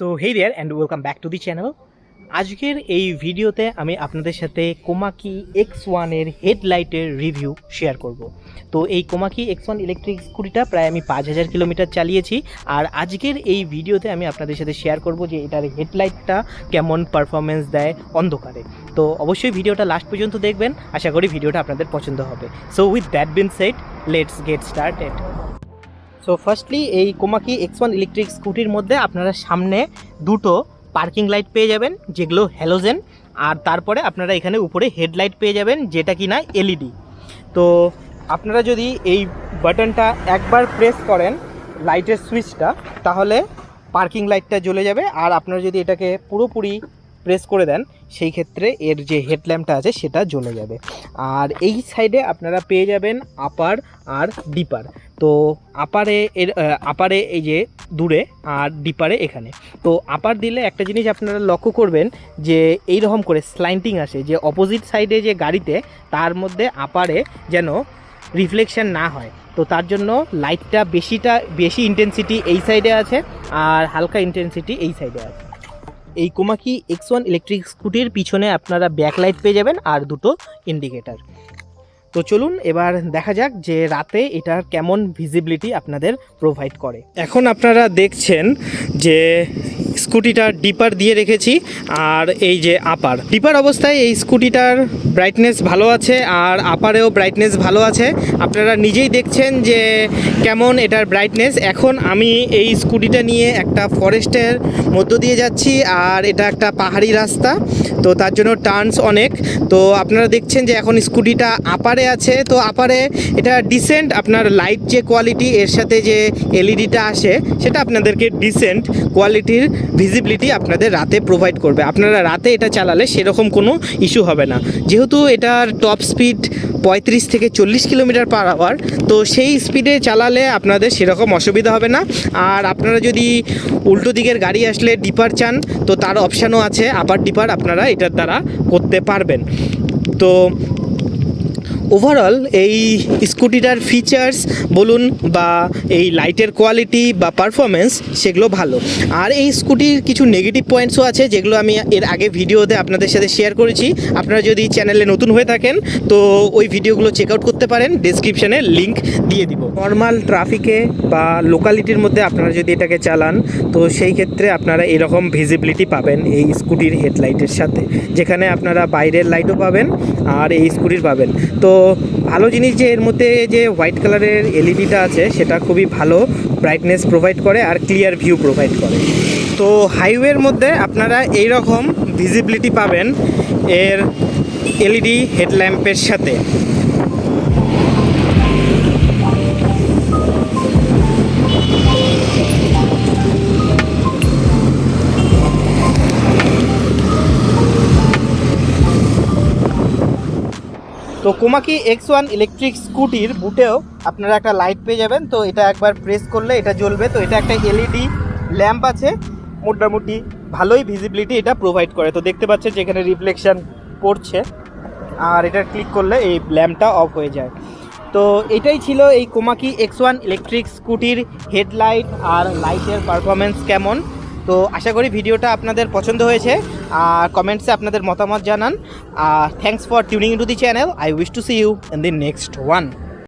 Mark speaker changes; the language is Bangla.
Speaker 1: So hey there and welcome back to the channel আজকের এই ভিডিওতে আমি আপনাদের সাথে কোমাকি এক্স ওয়ানের হেডলাইটের রিভিউ শেয়ার করব। তো এই কোমাকি এক্স ওয়ান ইলেকট্রিক স্কুটিটা প্রায় আমি পাঁচ হাজার কিলোমিটার চালিয়েছি আর আজকের এই ভিডিওতে আমি আপনাদের সাথে শেয়ার করব যে এটার হেডলাইটটা কেমন পারফরমেন্স দেয় অন্ধকারে। তো অবশ্যই ভিডিওটা লাস্ট পর্যন্ত দেখবেন। আশা করি ভিডিওটা আপনাদের পছন্দ হবে। So with that being said let's get started so firstly এই কোমাকি এক্স ওয়ান ইলেকট্রিক স্কুটির মধ্যে আপনারা সামনে দুটো পার্কিং লাইট পেয়ে যাবেন, যেগুলো হ্যালোজেন আর তারপরে আপনারা এখানে উপরে হেডলাইট পেয়ে যাবেন, যেটা কি না এলইডি তো, আপনারা যদি এই বাটনটা একবার প্রেস করেন লাইটের সুইচটা তাহলে পার্কিং লাইটটা জ্বলে যাবে, আর আপনারা যদি এটাকে পুরোপুরি প্রেস করে দেন, সেই ক্ষেত্রে এর যে হেডল্যাম্পটা আছে সেটা জ্বলে যাবে। আর এই সাইডে আপনারা পেয়ে যাবেন আপার আর ডিপার তো আপারে এর আপারে এই যে দূরে আর ডিপারে এখানে। তো আপার দিলে একটা জিনিস আপনারা লক্ষ্য করবেন যে এই রকম করে স্লাইন্টিং আসে, যে অপোজিট সাইডে যে গাড়িতে, তার মধ্যে আপারে যেন রিফ্লেকশন না হয়। তো তার জন্য লাইটটা বেশিটা, বেশি ইন্টেন্সিটি এই সাইডে আছে আর হালকা ইন্টেন্সিটি এই সাইডে আছে। এই কোমাকি এক্স ওয়ান ইলেকট্রিক স্কুটির পিছনে আপনারা ব্যাকলাইট পেয়ে যাবেন আর দুটো ইন্ডিকেটার তো চলুন এবার দেখা যাক যে রাতে এটার কেমন ভিজিবিলিটি আপনাদের প্রোভাইড করে। এখন আপনারা দেখছেন যে স্কুটিটা ডিপার দিয়ে রেখেছি, আর এই যে আপার। ডিপার অবস্থায় এই স্কুটিটার ব্রাইটনেস ভালো আছে, আর আপারেও ব্রাইটনেস ভালো আছে। আপনারা নিজেই দেখছেন যে কেমন এটার ব্রাইটনেস এখন আমি এই স্কুটিটা নিয়ে একটা ফরেস্টের মধ্য দিয়ে যাচ্ছি, আর এটা একটা পাহাড়ি রাস্তা, তো তার জন্য টার্নস অনেক। তো আপনারা দেখছেন যে এখন স্কুটিটা আপারে আছে, তো আপারে এটা ডিসেন্ট আপনার লাইট যে কোয়ালিটি এর সাথে যে এলইডিটা আসে, সেটা আপনাদেরকে ডিসেন্ট কোয়ালিটির ভিজিবিলিটি আপনাদের রাতে প্রোভাইড করবে। আপনারা রাতে এটা চালালে সেরকম কোনো ইস্যু হবে না। যেহেতু এটার টপ স্পিড পঁয়ত্রিশ থেকে চল্লিশ কিলোমিটার পার আওয়ার তো সেই স্পিডে চালালে আপনাদের সেরকম অসুবিধা হবে না। আর আপনারা যদি উল্টো দিকের গাড়ি আসলে ডিপার চান, তো তার অপশানও আছে। আপার ডিপার আপনারা এটার দ্বারা করতে পারবেন। তো ওভারঅল এই স্কুটিটার ফিচার্স বলুন বা এই লাইটের কোয়ালিটি বা পারফরমেন্স সেগুলো ভালো। আর এই স্কুটির কিছু নেগেটিভ পয়েন্টসও আছে যেগুলো আমি এর আগে ভিডিওতে আপনাদের সাথে শেয়ার করেছি। আপনারা যদি চ্যানেলে নতুন হয়ে থাকেন, তো ওই ভিডিওগুলো চেক আউট করতে পারেন। ডিসক্রিপশানে লিঙ্ক দিয়ে দিব। নর্মাল ট্রাফিকে বা লোকালিটির মধ্যে আপনারা যদি এটাকে চালান, তো সেই ক্ষেত্রে আপনারা এরকম ভিজিবিলিটি পাবেন এই স্কুটির হেডলাইটের সাথে। যেখানে আপনারা বাইরের লাইটও পাবেন আর এই স্কুটির পাবেন। তো ভালো জিনিস যে এর মধ্যে যে হোয়াইট কালারের এলইডিটা আছে, সেটা খুবই ভালো ব্রাইটনেস প্রোভাইড করে আর ক্লিয়ার ভিউ প্রোভাইড করে। তো হাইওয়ের মধ্যে আপনারা এই রকম ভিজিবিলিটি পাবেন এর এলইডি হেডল্যাম্পের সাথে। তো কোমাকি এক্স ওয়ান ইলেকট্রিক স্কুটির বুটেও আপনারা একটা লাইট পেয়ে যাবেন। তো এটা একবার প্রেস করলে এটা জ্বলবে। তো এটা একটা এলইডি ল্যাম্প আছে। মোটামুটি ভালোই ভিজিবিলিটি এটা প্রোভাইড করে। তো দেখতে পাচ্ছেন যে এখানে রিফ্লেকশন পড়ছে আর এটা ক্লিক করলে এই ল্যাম্পটা অফ হয়ে যায়। তো এটাই ছিল এই কোমাকি এক্স ওয়ান ইলেকট্রিক স্কুটির হেডলাইট আর লাইটের পারফরমেন্স কেমন? তো আশা করি ভিডিওটা আপনাদের পছন্দ হয়েছে, আর কমেন্টসে আপনাদের মতামত জানান। আর thanks for tuning to the channel I wish to see you in the next one